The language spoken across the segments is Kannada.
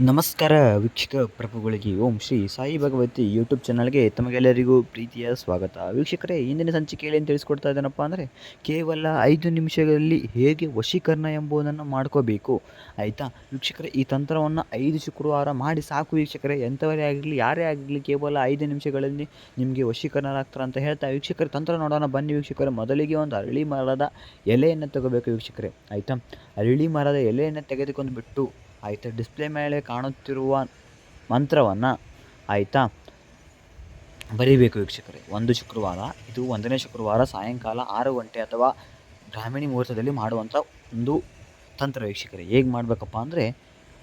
ನಮಸ್ಕಾರ ವೀಕ್ಷಕ ಪ್ರಭುಗಳಿಗೆ. ಓಂ ಶ್ರೀ ಸಾಯಿ ಭಗವತಿ ಯೂಟ್ಯೂಬ್ ಚಾನಲ್ಗೆ ತಮಗೆಲ್ಲರಿಗೂ ಪ್ರೀತಿಯ ಸ್ವಾಗತ. ವೀಕ್ಷಕರೇ, ಇಂದಿನ ಸಂಚಿಕೆ ಏನು ತಿಳಿಸ್ಕೊಡ್ತಾ ಇದ್ದಾನಪ್ಪ ಅಂದರೆ, ಕೇವಲ ಐದು ನಿಮಿಷಗಳಲ್ಲಿ ಹೇಗೆ ವಶೀಕರಣ ಎಂಬುದನ್ನು ಮಾಡ್ಕೋಬೇಕು. ಆಯಿತಾ? ವೀಕ್ಷಕರೇ, ಈ ತಂತ್ರವನ್ನು ಐದು ಶುಕ್ರವಾರ ಮಾಡಿ ಸಾಕು ವೀಕ್ಷಕರೇ. ಎಂಥವರೇ ಆಗಲಿ ಯಾರೇ ಆಗಲಿ ಕೇವಲ ಐದು ನಿಮಿಷಗಳಲ್ಲಿ ನಿಮಗೆ ವಶೀಕರಣರಾಗ್ತಾರೆ ಅಂತ ಹೇಳ್ತಾ ವೀಕ್ಷಕರ, ತಂತ್ರ ನೋಡೋಣ. ಬನ್ನಿ ವೀಕ್ಷಕರೇ, ಮೊದಲಿಗೆ ಒಂದು ಅರಳಿ ಮರದ ಎಲೆಯನ್ನು ತಗೋಬೇಕು ವೀಕ್ಷಕರೇ. ಆಯಿತಾ? ಅರಳಿ ಮರದ ಎಲೆಯನ್ನು ತೆಗೆದುಕೊಂಡು ಬಿಟ್ಟು ಆಯಿತಾ? ಡಿಸ್ಪ್ಲೇ ಮೇಲೆ ಕಾಣುತ್ತಿರುವ ಮಂತ್ರವನ್ನು ಆಯಿತಾ? ಬರೀಬೇಕು ವೀಕ್ಷಕರೇ. ಒಂದು ಶುಕ್ರವಾರ, ಇದು ಒಂದನೇ ಶುಕ್ರವಾರ, ಸಾಯಂಕಾಲ ಆರು ಗಂಟೆ ಅಥವಾ ಗ್ರಾಮೀಣ ಮುಹೂರ್ತದಲ್ಲಿ ಮಾಡುವಂಥ ಒಂದು ತಂತ್ರ ವೀಕ್ಷಕರೇ. ಹೇಗೆ ಮಾಡಬೇಕಪ್ಪ ಅಂದರೆ,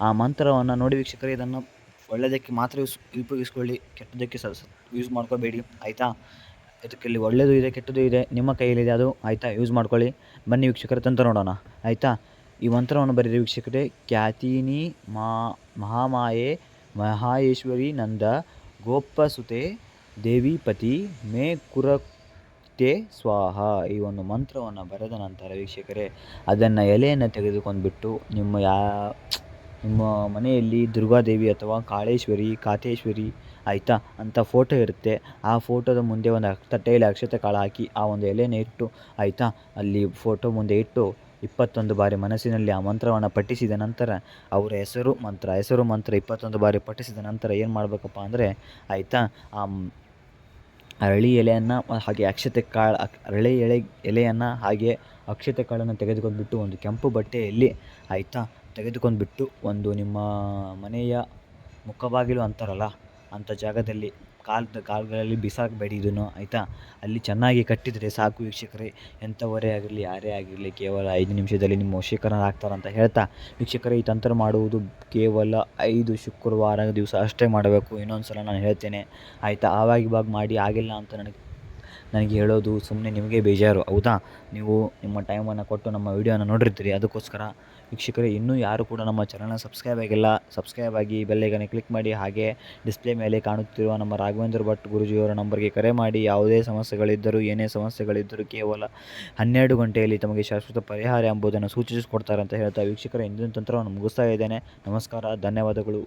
ಆ ಮಂತ್ರವನ್ನು ನೋಡಿ ವೀಕ್ಷಕರೇ, ಇದನ್ನು ಒಳ್ಳೆಯದಕ್ಕೆ ಮಾತ್ರ ಯೂಸ್, ಉಪಯೋಗಿಸ್ಕೊಳ್ಳಿ, ಕೆಟ್ಟದಕ್ಕೆ ಸ ಯೂಸ್ ಮಾಡ್ಕೋಬೇಡಿ, ಆಯಿತಾ? ಇದಕ್ಕೆ ಒಳ್ಳೆಯದು ಇದೆ ಕೆಟ್ಟದ್ದು ಇದೆ, ನಿಮ್ಮ ಕೈಯಲ್ಲಿದೆ ಅದು, ಆಯಿತಾ? ಯೂಸ್ ಮಾಡ್ಕೊಳ್ಳಿ. ಬನ್ನಿ ವೀಕ್ಷಕರ, ತಂತ್ರ ನೋಡೋಣ, ಆಯಿತಾ? ಈ ಮಂತ್ರವನ್ನು ಬರೆದ ವೀಕ್ಷಕರೇ. ಖ್ಯಾತಿನಿ ಮಾ, ಮಹಾಮಾಯೆ, ಮಹಾಯೇಶ್ವರಿ, ನಂದ, ಗೋಪಸುತೆ, ದೇವಿಪತಿ, ಮೇ ಕುರತೆ ಸ್ವಾಹ. ಈ ಒಂದು ಮಂತ್ರವನ್ನು ಬರೆದ ನಂತರ ವೀಕ್ಷಕರೇ, ಅದನ್ನು ಎಲೆಯನ್ನು ತೆಗೆದುಕೊಂಡ್ಬಿಟ್ಟು ನಿಮ್ಮ ಯಾ, ನಿಮ್ಮ ಮನೆಯಲ್ಲಿ ದುರ್ಗಾದೇವಿ ಅಥವಾ ಕಾಳೇಶ್ವರಿ, ಕಾತೇಶ್ವರಿ ಆಯಿತಾ ಅಂತ ಫೋಟೋ ಇರುತ್ತೆ. ಆ ಫೋಟೋದ ಮುಂದೆ ಒಂದು ತಟ್ಟೆಯಲ್ಲಿ ಅಕ್ಷತೆ ಕಾಳು ಹಾಕಿ ಆ ಒಂದು ಎಲೆಯನ್ನು ಇಟ್ಟು ಆಯಿತಾ ಅಲ್ಲಿ ಫೋಟೋ ಮುಂದೆ ಇಟ್ಟು ಇಪ್ಪತ್ತೊಂದು ಬಾರಿ ಮನಸ್ಸಿನಲ್ಲಿ ಆ ಮಂತ್ರವನ್ನು ಪಠಿಸಿದ ನಂತರ ಅವರ ಹೆಸರು ಮಂತ್ರ ಹೆಸರು ಮಂತ್ರ ಇಪ್ಪತ್ತೊಂದು ಬಾರಿ ಪಠಿಸಿದ ನಂತರ ಏನು ಮಾಡಬೇಕಪ್ಪ ಅಂದರೆ, ಆಯಿತಾ? ಆ ಅರಳಿ ಎಲೆಯನ್ನು ಹಾಗೆ ಅಕ್ಷತೆ ಕಾಳು ಅರಳಿ ಎಳೆ, ಎಲೆಯನ್ನು ಹಾಗೆ ಅಕ್ಷತೆ ಕಾಳನ್ನು ತೆಗೆದುಕೊಂಡ್ಬಿಟ್ಟು ಒಂದು ಕೆಂಪು ಬಟ್ಟೆಯಲ್ಲಿ, ಆಯಿತಾ? ತೆಗೆದುಕೊಂಡ್ಬಿಟ್ಟು ಒಂದು ನಿಮ್ಮ ಮನೆಯ ಮುಖಬಾಗಿಲು ಅಂತಾರಲ್ಲ ಅಂಥ ಜಾಗದಲ್ಲಿ ಕಾಲು ಕಾಲುಗಳಲ್ಲಿ ಬಿಸಾಕಬೇಡಿ ಇದನ್ನು ಆಯಿತಾ? ಅಲ್ಲಿ ಚೆನ್ನಾಗಿ ಕಟ್ಟಿದರೆ ಸಾಕು ವೀಕ್ಷಕರೇ. ಎಂಥವರೇ ಆಗಿರಲಿ, ಯಾರೇ ಆಗಿರಲಿ, ಕೇವಲ ಐದು ನಿಮಿಷದಲ್ಲಿ ನಿಮ್ಮ ವಶೀಕರಣ ಆಗ್ತಾರಂತ ಹೇಳ್ತಾ, ವೀಕ್ಷಕರೇ, ಈ ತಂತ್ರ ಮಾಡುವುದು ಕೇವಲ ಐದು ಶುಕ್ರವಾರ ದಿವಸ ಅಷ್ಟೇ ಮಾಡಬೇಕು. ಇನ್ನೊಂದು ಸಲ ನಾನು ಹೇಳ್ತೇನೆ, ಆಯಿತಾ? ಆವಾಗ ಇವಾಗ ಮಾಡಿ, ಆಗಿಲ್ಲ ಅಂತ ನನಗೆ ನನಗೆ ಹೇಳೋದು ಸುಮ್ಮನೆ ನಿಮಗೆ ಬೇಜಾರು, ಹೌದಾ? ನೀವು ನಿಮ್ಮ ಟೈಮನ್ನು ಕೊಟ್ಟು ನಮ್ಮ ವೀಡಿಯೋನ ನೋಡಿರ್ತೀರಿ. ಅದಕ್ಕೋಸ್ಕರ ವೀಕ್ಷಕರೇ, ಇನ್ನೂ ಯಾರು ಕೂಡ ನಮ್ಮ ಚಾನಲ್ನ ಸಬ್ಸ್ಕ್ರೈಬ್ ಆಗಿಲ್ಲ ಸಬ್ಸ್ಕ್ರೈಬ್ ಆಗಿ ಬೆಲ್ಲೈಕನ್ನ ಕ್ಲಿಕ್ ಮಾಡಿ, ಹಾಗೆ ಡಿಸ್ಪ್ಲೇ ಮೇಲೆ ಕಾಣುತ್ತಿರುವ ನಮ್ಮ ರಾಘವೇಂದ್ರ ಭಟ್ ಗುರುಜಿಯವರ ನಂಬರ್ಗೆ ಕರೆ ಮಾಡಿ, ಯಾವುದೇ ಸಮಸ್ಯೆಗಳಿದ್ದರೂ, ಏನೇ ಸಮಸ್ಯೆಗಳಿದ್ದರೂ ಕೇವಲ ಹನ್ನೆರಡು ಗಂಟೆಯಲ್ಲಿ ತಮಗೆ ಶಾಶ್ವತ ಪರಿಹಾರ ಎಂಬುದನ್ನು ಸೂಚಿಸಿಕೊಡ್ತಾರೆ ಅಂತ ಹೇಳ್ತಾ ವೀಕ್ಷಕರ, ಇಂದಿನ ತಂತ್ರವನ್ನು ಮುಗಿಸ್ತಾ ಇದ್ದೇನೆ. ನಮಸ್ಕಾರ, ಧನ್ಯವಾದಗಳು.